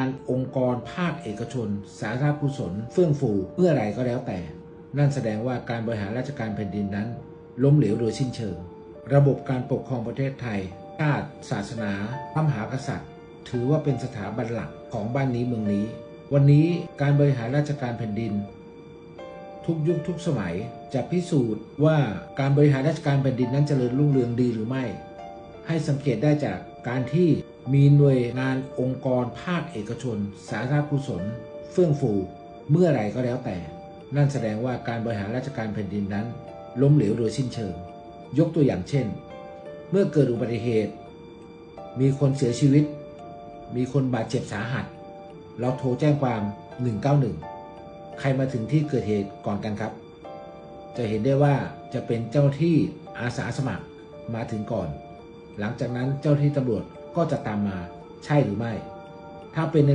งานองค์กรภาคเอกชน สาธารณกุศล เฟื่องฟูเมื่อไรก็แล้วแต่ นั่นแสดงว่าการบริหารราชการแผ่นดินนั้น ล้มเหลวโดยสิ้นเชิง ระบบการปกครองประเทศไทยชาติศาสนาพระมหากษัตริย์ ถือว่าเป็นสถาบันหลักของบ้านนี้เมืองนี้ วันนี้การบริหารราชการแผ่นดิน ทุกยุคทุกสมัยจะพิสูจน์ว่าการบริหารราชการแผ่นดินนั้นเจริญรุ่งเรืองดีหรือไม่ ให้สังเกตได้จากการที่มีหน่วยงานองค์กรภาคเอกชน สาธารณกุศล เฟื่องฟู เมื่อไรก็แล้วแต่ นั่นแสดงว่าการบริหารราชการแผ่นดินนั้น ล้มเหลวโดยสิ้นเชิง ยกตัวอย่างเช่น เมื่อเกิดอุบัติเหตุ มีคนเสียชีวิต มีคนบาดเจ็บสาหัส เราโทรแจ้งความ 191 ใครมาถึงที่เกิดเหตุก่อนกันครับ จะเห็นได้ว่าจะเป็นเจ้าที่อาสาสมัครมาถึงก่อน หลังจากนั้นเจ้าที่ตำรวจ ก็จะตามมาใช่หรือไม่ ถ้าเป็นใน